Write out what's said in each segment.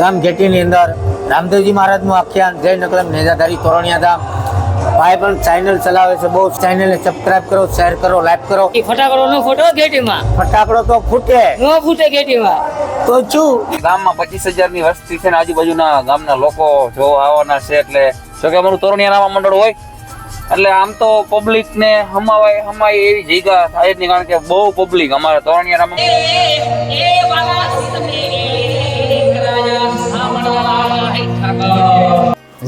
ગામ ઘેટીની અંદર રામદેવજી મહારાજનું આખ્યાન જય નકલમ નેજાધારી તોરણિયા ધામ. ભાઈ પણ ચેનલ ચલાવે છે બહુ ચેનલને સબસ્ક્રાઇબ કરો શેર કરો લાઈક કરો. એ ફટાકડો નો ફોટો ગેટીમાં ફટાકડો તો ફૂટે. નો ફૂટે ઘેટીમાં. તો શું ગામમાં પચીસ હજારની વસ્તી છે ને આજુબાજુના ગામના લોકો જોવા આવવાના છે એટલે જો કે અમારું તોરણિયા રામા મંડળ હોય એટલે આમ તો પબ્લિક ને હમાવાય હમાય એવી જગ્યા થાય જ નહીં કારણ કે બહુ પબ્લિક અમારે તોરણિયા રામા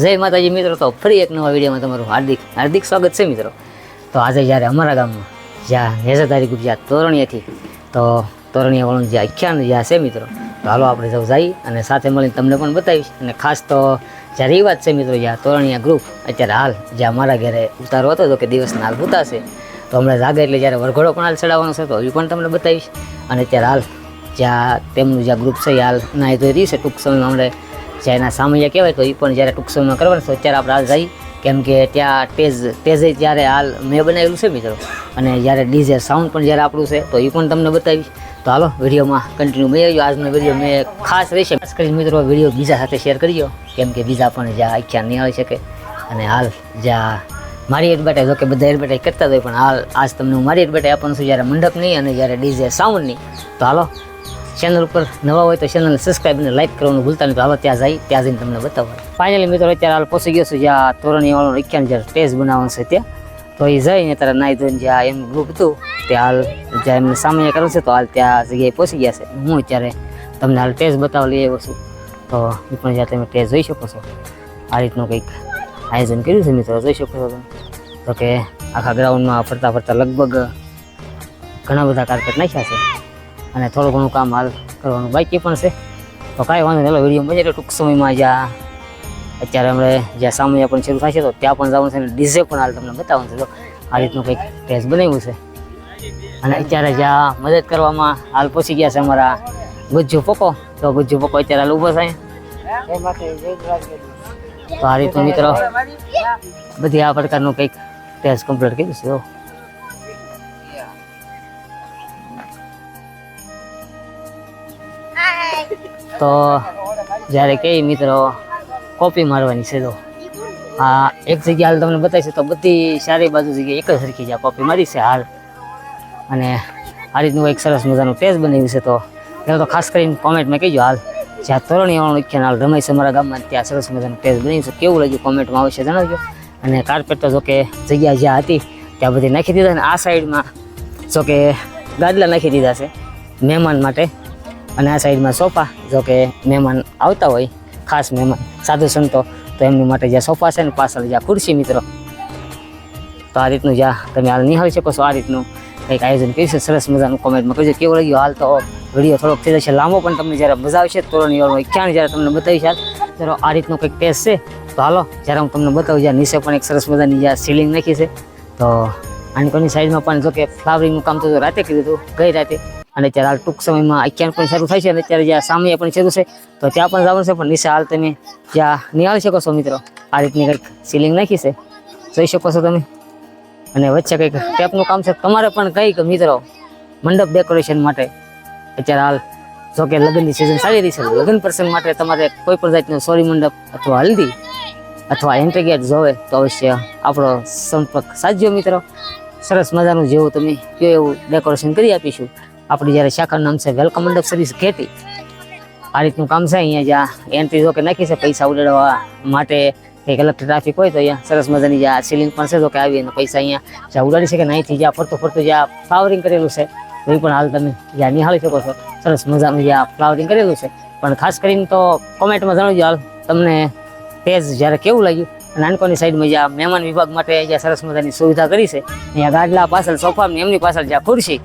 જય માતાજી, મિત્રો. તો ફરી એક નવા વિડીયોમાં તમારું હાર્દિક હાર્દિક સ્વાગત છે, મિત્રો. તો આજે જ્યારે અમારા ગામમાં જ્યાં નેજાધારી ગ્રુપ જ્યાં તોરણીયાથી, તો તોરણીયાવાળું જે આખ્યાન જ્યાં છે, મિત્રો, તો હાલો આપણે સૌ જઈ અને સાથે મળીને તમને પણ બતાવીશ. અને ખાસ તો જ્યારે એ વાત છે, મિત્રો, જ્યાં તોરણીયા ગ્રુપ અત્યારે હાલ જે અમારા ઘરે ઉતારો હતો, તો કે દિવસના હાલ ઉતારશે તો હમણાં જાગે એટલે જ્યારે વરઘોડો પણ હાલ ચડાવવાનો છે, તો એ પણ તમને બતાવીશ. અને અત્યારે હાલ જ્યાં તેમનું જ્યાં ગ્રુપ છે હાલ ના તો રહ્યું છે ટૂંક સમયમાં હમણાં જ્યાં એના સામૈયા કહેવાય તો એ પણ જ્યારે ટૂંક સમયમાં કરવાનું છે અત્યારે આપણે હાલ જઈ. કેમ કે ત્યાં ટેઝ ટેઝે જ્યારે હાલ મેં બનાવેલું છે મિત્રો. અને જ્યારે ડીજે સાઉન્ડ પણ જ્યારે આપણું છે, તો એ પણ તમને બતાવીશ. તો હાલો, વિડીયોમાં કન્ટિન્યુ મેં આવ્યો. આજનો વીડિયો મેં ખાસ રહેશે ખાસ કરીને મિત્રો વીડિયો બીજા સાથે શેર કર્યો કેમ કે બીજા પણ જ્યાં આખ્યા નહીં આવી શકે. અને હાલ જ્યાં મારી એડવર્ટાઈઝ જો કે બધા એડવર્ટાઈઝ કરતા હોય, પણ હાલ આજ તમને હું મારી એડવર્ટાઈઝ આપવાનું છું. જ્યારે મંડપ નહીં અને જ્યારે ડીજે સાઉન્ડ નહીં. તો હાલો ચેનલ ઉપર નવા હોય તો ચેનલને સબસ્ક્રાઈબ અને લાઈક કરવાનું ભૂલતા નહીં તો ત્યાં જઈ ત્યાં જઈને તમને બતાવો. ફાઇનલી મિત્રો, અત્યારે હાલ પહોંચી ગયો છું જ્યાં તોરણી વાળો વિખ્યાન જ્યારે ટેસ્ટ બનાવવાનું છે ત્યાં. તો એ જઈને ત્યારે નાઈ ધોઈને જ્યાં એમ ગ્રુપ હતું, તે હાલ જ્યાં એમને સામાન્ય કરવું છે, તો હાલ ત્યાં જગ્યાએ પહોંચી ગયા છે. હું અત્યારે તમને હાલ ટેસ્ટ બતાવવા લઈ આવ્યો છું. તો એ પણ જ્યાં તમે ટેસ્ટ જોઈ શકો છો. આ રીતનું કંઈક આયોજન કર્યું છે મિત્રો, જોઈ શકો છો તો કે આખા ગ્રાઉન્ડમાં ફરતા ફરતા લગભગ ઘણા બધા કાર્પેટ નાખ્યા છે. અને થોડું ઘણું કામ હાલ કરવાનું બાકી પણ છે. તો કાંઈ વાંધો નહીં વીડિયો મજા એટલે ટૂંક સમયમાં જ્યાં અત્યારે હમણે જ્યાં સામે પણ શરૂ થશે તો ત્યાં પણ જવાનું છે અને ડીઝે પણ હાલ તમને બતાવવાનું છે તો આ રીતનું કંઈક ટેસ્ટ બનાવ્યું છે. અને અત્યારે જ્યાં મદદ કરવામાં હાલ પહોંચી ગયા છે અમારા ગુજ્જુ પોકો તો ગુજ્જુ પોકો અત્યારે હાલ ઊભો થાય. તો આ રીતનું મિત્રો, બધી આ પ્રકારનું કંઈક ટેસ્ટ કમ્પ્લીટ કર્યું છે તો જ્યારે કે મિત્રો કોપી મારવાની છે તો આ એક જગ્યા હાલ તમને બતાવીશ તો બધી સારી બાજુ જગ્યાએ એક જ સરખી જ્યાં કોપી મારી છે હાલ. અને આ રીતનું એક સરસ મજાનું પેજ બનાવ્યું છે તો પહેલાં તો ખાસ કરીને કોમેન્ટમાં કહેજો હાલ. જ્યાં તોરણીવાળું ઉખ્યાન હાલ રમેશ અમારા ગામમાં ત્યાં સરસ મજાનું ટેસ્ટ બની છે. કેવું લાગ્યું કોમેન્ટમાં આવશે જણાવજો. અને કાર્પેટ તો જોકે જગ્યા જ્યાં હતી, ત્યાં બધી નાખી દીધા અને આ સાઈડમાં જોકે ગાદલા નાખી દીધા છે, મહેમાન માટે. અને આ સાઈડમાં સોફા જો કે મહેમાન આવતા હોય, ખાસ મહેમાન, સાધુ સંતો, તો એમની માટે જ્યાં સોફા છે ને પાછળ જ્યાં ખુરશી મિત્રો. તો આ રીતનું જ્યાં તમે હાલ નિહાળી શકો છો, આ રીતનું કંઈક આયોજન કર્યું છે. સરસ મજાનું કોમેન્ટમાં કહેજો. કેવું લાગ્યું હાલ તો? વીડિયો થોડોક થઈ જશે લાંબો, પણ તમને જ્યારે મજા આવશે તોરણની વાળો ક્યાં જ્યારે તમને બતાવીશ હાલ. ચાલો, આ રીતનું કંઈક ટેસ્ટ છે. તો હાલો, જ્યારે હું તમને બતાવું, જ્યાં નીચે પણ એક સરસ મજાની જ્યાં સીલિંગ નાખી છે. તો આનકોની સાઈડમાં પણ જો કે ફ્લાવરિંગનું કામ તો રાતે કર્યું હતું, ગઈ રાતે. અને અત્યારે હાલ ટૂંક સમયમાં આખ્યાન પણ શરૂ થાય છે અને અત્યારે જ્યાં સામે પણ શરૂ છે, તો ત્યાં પણ જવાનું છે. પણ નીચે હાલ તમે જ્યાં નિહાળી શકો છો મિત્રો, આ રીતની કંઈક સીલિંગ નાખી છે. જોઈ શકો છો તમે. અને વચ્ચે કંઈક ટેપનું કામ છે. તમારે પણ કંઈક મિત્રો મંડપ ડેકોરેશન માટે અત્યારે હાલ જો કે લગ્નની સિઝન ચાલી રહી છે લગ્ન પ્રસંગ માટે તમારે કોઈ પણ જાતનો સોરી મંડપ અથવા હલ્દી અથવા એન્ટ્રી ગેટ જોવે, તો અવશ્ય આપણો સંપર્ક સાધ્યો મિત્રો. સરસ મજાનું જેવું તમે કયો એવું ડેકોરેશન કરી આપીશું. આપણી જ્યારે શાખાનું નામ છે વેલકમ મંડપ સર્વિસ ઘેટી આ રીતનું કામ છે અહીંયા જ્યાં એન્ટ્રી જો કે નાખી છે પૈસા ઉડાડવા માટે. કંઈક અલગ ટ્રાફિક હોય તો અહીંયા સરસ મજાની જ્યાં સીલિંગ પણ છે તો કે આવી અને પૈસા અહીંયા જ્યાં ઉડાડી શકે ને અહીંથી જ્યાં ફરતું ફરતું જ્યાં ફ્લાવરિંગ કરેલું છે એ પણ હાલ તમે જ્યાં નિહાળી શકો છો. સરસ મજાનું જ્યાં ફ્લાવરિંગ કરેલું છે. પણ ખાસ કરીને તો કોમેન્ટમાં જણાવજો હાલ તમને પેજ જ્યારે કેવું લાગ્યું નાનકોની સાઈડમાં જ્યાં મહેમાન વિભાગ માટે જ્યાં સરસ મજાની સુવિધા કરી છે, અહીંયા ગાડલા પાછળ સોફા એમની પાછળ જ્યાં ખુરશી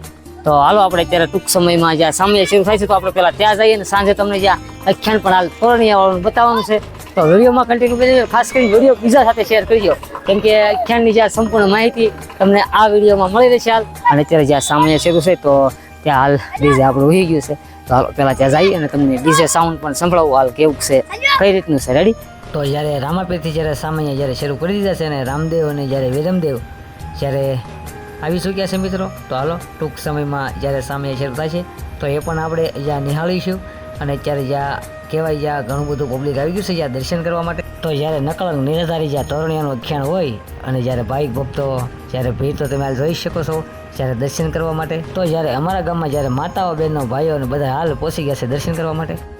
તો હાલો, આપણે અત્યારે ટૂંક સમયમાં જ્યાં સામે શરૂ થાય છે, તો આપણે પહેલા ત્યાં જઈએ અને સાંજે તમને જ્યાં આખ્યાન પણ હાલ તોરણીયાવાળું બતાવવાનું છે. તો વિડીયોમાં કન્ટિન્યુ કરી ખાસ કરીને વીડિયો બીજા સાથે શેર કરજો કેમ કે આખ્યાનની જ્યાં સંપૂર્ણ માહિતી તમને આ વિડીયોમાં મળી રહેશે હાલ. અને અત્યારે જ્યાં સામાન્ય શરૂ છે, તો ત્યાં હાલ ડીજે આપણું ઉહી ગયું છે. તો હાલો, પહેલાં ત્યાં જઈએ અને તમને ડીજે સાઉન્ડ પણ સંભળાવું હાલ કેવું છે, કઈ રીતનું છે રેડી તો જ્યારે રામાપીરથી જ્યારે સામાન્ય જ્યારે શરૂ કરી દીધા છે અને રામદેવ અને જ્યારે વિરમદેવ જ્યારે આવી ચૂક્યા છે મિત્રો? તો હાલો, ટૂંક સમયમાં જ્યારે સામે શરૂ થશે તો એ પણ આપણે જ્યાં નિહાળીશું અને ત્યારે જ્યાં કહેવાય જ્યાં ઘણું બધું પબ્લિક આવી ગયું છે, જ્યાં દર્શન કરવા માટે, તો જ્યારે નકલંગ નિરાધારી જ્યાં તોરણિયાનું ખ્યાણ હોય અને જ્યારે ભાવિક ભક્તો, જ્યારે ભીડ તો તમે હાલ જોઈ શકો છો, જ્યારે દર્શન કરવા માટે, તો જ્યારે અમારા ગામમાં જ્યારે માતાઓ, બહેનો, ભાઈઓ અને બધા હાલ પહોંચી ગયા છે દર્શન કરવા માટે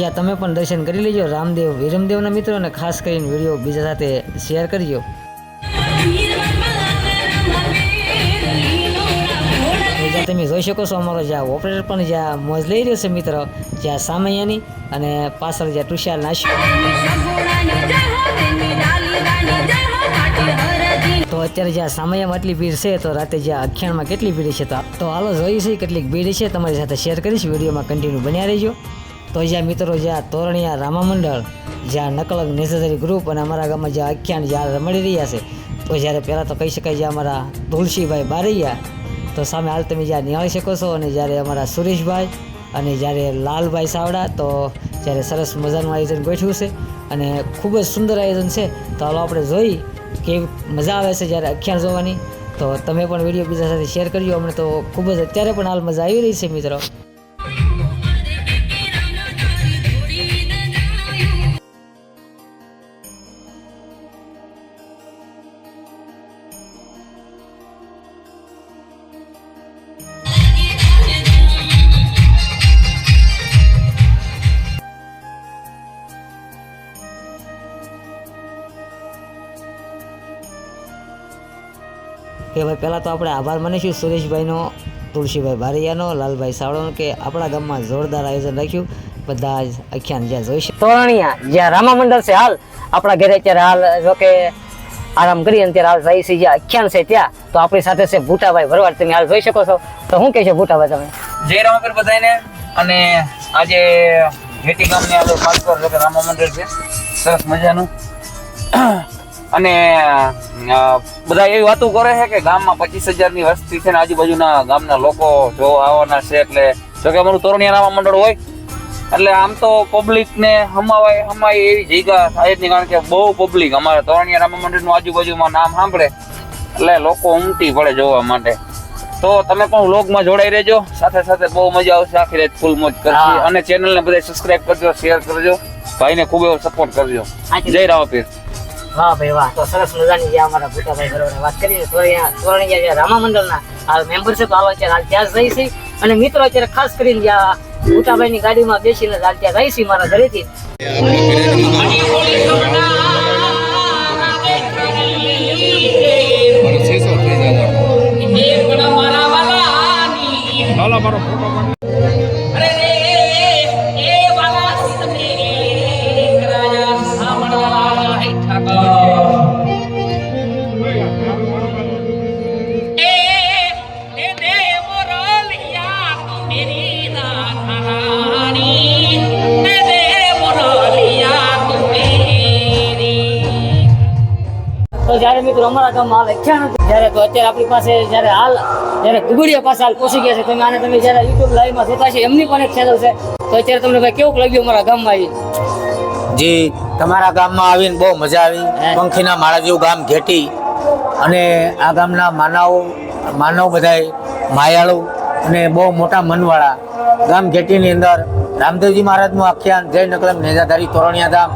જ્યાં તમે પણ દર્શન કરી લેજો. રામદેવ, વિરમદેવના મિત્રોને ખાસ કરીને વીડિયો બીજા સાથે શેર કરજો. જ્યાં તમે જોઈ શકો છો, અમારો જ્યાં ઓપરેટર પણ જ્યાં મોજ લઈ રહ્યો છે મિત્ર, જ્યાં સામૈયાની અને પાછળ જ્યાં તુષાર નાશ. તો અત્યારે જ્યાં સામૈયામાં આટલી ભીડ છે, તો રાતે જ્યાં અખ્યાણમાં કેટલી ભીડ છે, તો હાલો જોઈ છે, કેટલીક ભીડ છે, તમારી સાથે શેર કરીશ. વિડીયોમાં કન્ટિન્યુ બન્યા રહેજો. તો જ્યાં મિત્રો જ્યાં તોરણિયા રામા મંડળ જ્યાં નકલક નેસેસરી ગ્રુપ અને અમારા ગામમાં જ્યાં આખ્યાન જ્યાં રમાડી રહ્યા છે, તો જ્યારે પહેલાં તો કહી શકાય જ્યાં અમારા તુલસીભાઈ બારૈયા, તો સામે હાલ તમે જ્યાં નિહાળી શકો છો અને જ્યારે અમારા સુરેશભાઈ અને જ્યારે લાલભાઈ સાવડા, તો જ્યારે સરસ મજાનું આયોજન ગોઠવ્યું છે અને ખૂબ જ સુંદર આયોજન છે. તો હાલો આપણે જોઈ કેવી મજા આવે છે જ્યારે અખ્યાન જોવાની. તો તમે પણ વીડિયો બીજા સાથે શેર કરજો. અમને તો ખૂબ જ અત્યારે પણ હાલ મજા આવી રહી છે મિત્રો. કે ભાઈ, પહેલાં તો આપણે આભાર માનીશું સુરેશભાઈનો, તુલસીભાઈ બારૈયાનો લાલભાઈ સાવળોનો કે આપણા ગામમાં જોરદાર આયોજન રાખ્યું. બધા જ આખ્યાન જ્યાં જોઈ છે તોરણિયા, જ્યાં રામા મંડળ છે હાલ. આપણા ઘરે અત્યારે હાલ, જો કે આરામ કરી અને ત્યારે હાલ જાય છે જ્યાં આખ્યાન છે ત્યાં. તો આપણી સાથે છે ભૂટાભાઈ ભરવાડ, તમે હાલ જોઈ શકો છો. તો શું કહે છે ભૂટાભાઈ તમે? જય રામાપીર બધાને અને આજે ઘેટી ગામને આપણે એટલે રામા મંદિર છે. સરસ મજાનું. અને બધા એવી વાતો કરે છે કે ગામમાં પચીસ હજારની વસ્તી છે ને આજુબાજુના ગામના લોકો જોવા આવવાના છે એટલે જો કે અમારું તોરણિયા રામા મંડળ હોય એટલે આમ તો પબ્લિક ને હમાવાય હમાય એવી જગ્યા થાય જ નહીં કારણ કે બહુ પબ્લિક અમારા તોરણિયા રામા મંડળનું આજુબાજુમાં નામ સાંભળે એટલે લોકો ઉમટી પડે જોવા માટે. તો તમે પણ વ્લોગમાં જોડાઈ રહેજો. સાથે સાથે બહુ મજા આવશે આખી રાત ફૂલ મોજ કરશે. અને ચેનલને બધા સબસ્ક્રાઇબ કરજો શેર કરજો. ભાઈને ખૂબ એવો સપોર્ટ કરજો. જય રામાપીર. વાહ ભાઈ વાહ તો સરસ મજાની જે અમારા ભૂટાભાઈ બરોબર વાત કરી તોરણિયા તોરણિયા જે રામા મંડળના આ મેમ્બર છે તો હાલ અત્યારે હાલ ત્યાં જ રહી છે. અને મિત્રો અત્યારે ખાસ કરીને જ્યાં ભૂટાભાઈની ગાડીમાં બેસીને હાલ ત્યાં રહી છે મારા ઘરેથી. તો ગામમાં હાલ હતું જ્યારે તો અત્યારે આપણી પાસે જ્યારે હાલ જ્યારે ગુગડિયા પાસે હાલ પહોંચી ગયા છે તમે આને તમે જ્યારે યુટ્યુબ લાઈવમાં જોતા છે એમની પણ એક ચેનલ છે. તો અત્યારે તમને ભાઈ કેવું લાગ્યું અમારા ગામમાં આવી જી તમારા ગામમાં આવીને બહુ મજા આવી. પંખીના માળા જેવું ગામ ઘેટી અને આ ગામના માનવ માનવ બધાય માયાળુ અને બહુ મોટા મનવાળા. ગામ ઘેટીની અંદર રામદેવજી મહારાજનું આખ્યાન જય નકલમ નેજાધારી તોરણિયા ધામ.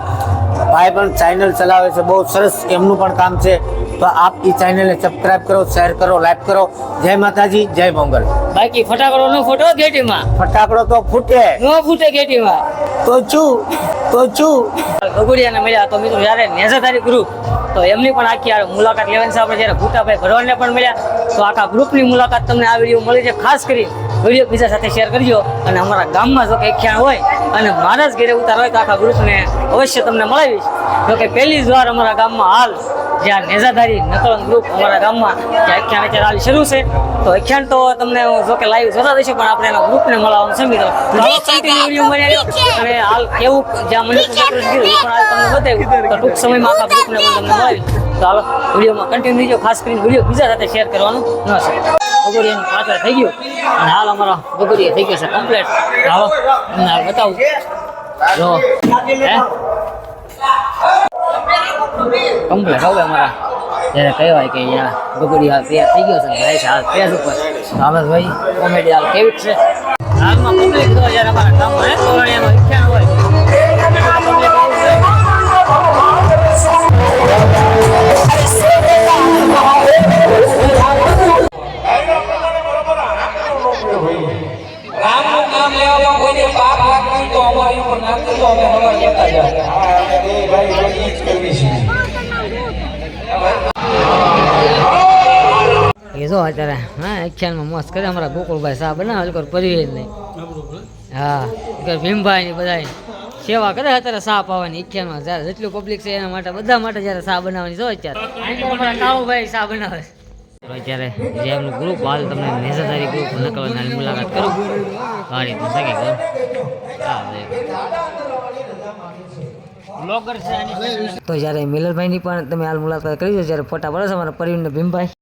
ભાઈ પણ ચેનલ ચલાવે છે બહુ સરસ એમનું પણ કામ છે. તો આપ એ ચેનલને સબસ્ક્રાઇબ કરો શેર કરો લાઈક કરો. જય માતાજી જય મંગલ. બાકી ફટાકડો નો ફોટો ગેટીમાં ફટાકડો તો ફૂટે. નો ફૂટે ગેટીમાં તો છું તો છું. ગગુડિયાને મળ્યા તો મિત્રો જ્યારે નેજાધારી ગ્રુપ તો એમની પણ આખી આ મુલાકાત લેવાની છે. આપણે જ્યારે ભૂટાભાઈ ભરવાડને પણ મળ્યા તો આખા ગ્રુપની મુલાકાત તમને આ વીડિયો મળી છે. ખાસ કરી વીડિયો બીજા સાથે શેર કરજો. અને અમારા ગામમાં જો કંઈ ખ્યાલ હોય અને મારા જ ઘરે ઉતાર હોય તો આખા ગ્રુપને અવશ્ય તમને મળાવીશ. તો કે પહેલી જ વાર અમારા ગામમાં હાલ જ્યાં નેઝાધારી નકલન ગ્રુપ અમારા ગામમાં જે આખ્યાન અત્યારે હાલ શરૂ છે. તો આખ્યાન તો તમને જો કે લાઈવ જોતા દઈશું પણ આપણે એના ગ્રુપને મળવાનું છે મિત્રો. અને હાલ એવું જ્યાં મને પણ હાલ તમને બતાવ્યું. તો ટૂંક સમયમાં આખા ગ્રુપને પણ તમને મળી. તો હાલો વિડીયોમાં કન્ટિન્યુ રહીજો ખાસ કરીને વીડિયો બીજા સાથે શેર કરવાનું ન છે. બગોડિયાનું પાત્ર થઈ ગયું. અને હાલ અમારો બગોડિયા થઈ ગયો છે કમ્પ્લીટ હાલો તમને બતાવું. જો હે? કમ્પ્લીટ હવે અમારા જ્યારે કહેવાય કે યા બગડી હાલ તૈયાર થઈ ગયો છે ને જાય છે હાલ પેજ ઉપર તો હાલ ભાઈ કોમેડી હાલ કેવી છે હાલમાં પબ્લિક તો જ્યારે અમારા ગામમાં હે તોરણીયાનો વિખ્યાત હોય public બહુ છે. ગામનું નામ લેવામાં કોઈને પાપ લાગતું તો અમારી ઉપર નાખતું તો અમે હવા કહેતા જાય એ જો અત્યારે હા આખ્યાનમાં મસ્ત કરે. અમારા ગોકુળભાઈ સાહેબ ના લોકો પરિવે જ નહીં. હા ભીમભાઈ ની બધા સેવા કરે અત્યારે શાહ પાવાની આખ્યાનમાં જ્યારે જેટલું પબ્લિક છે એના માટે બધા માટે જ્યારે સાહ બનાવવાની જો અત્યારે. અમારા કાળુભાઈ શાહ બનાવે. અત્યારે જે એમનું ગ્રુપ હાલ તમને નેસેસરી ગ્રુપ નકલવાની મુલાકાત કરું. તો શકે તો જ્યારે મિલનભાઈની પણ તમે હાલ મુલાકાત કરી દો જ્યારે ફોટા પડે છે અમારા પરિવીરને ભીમભાઈ.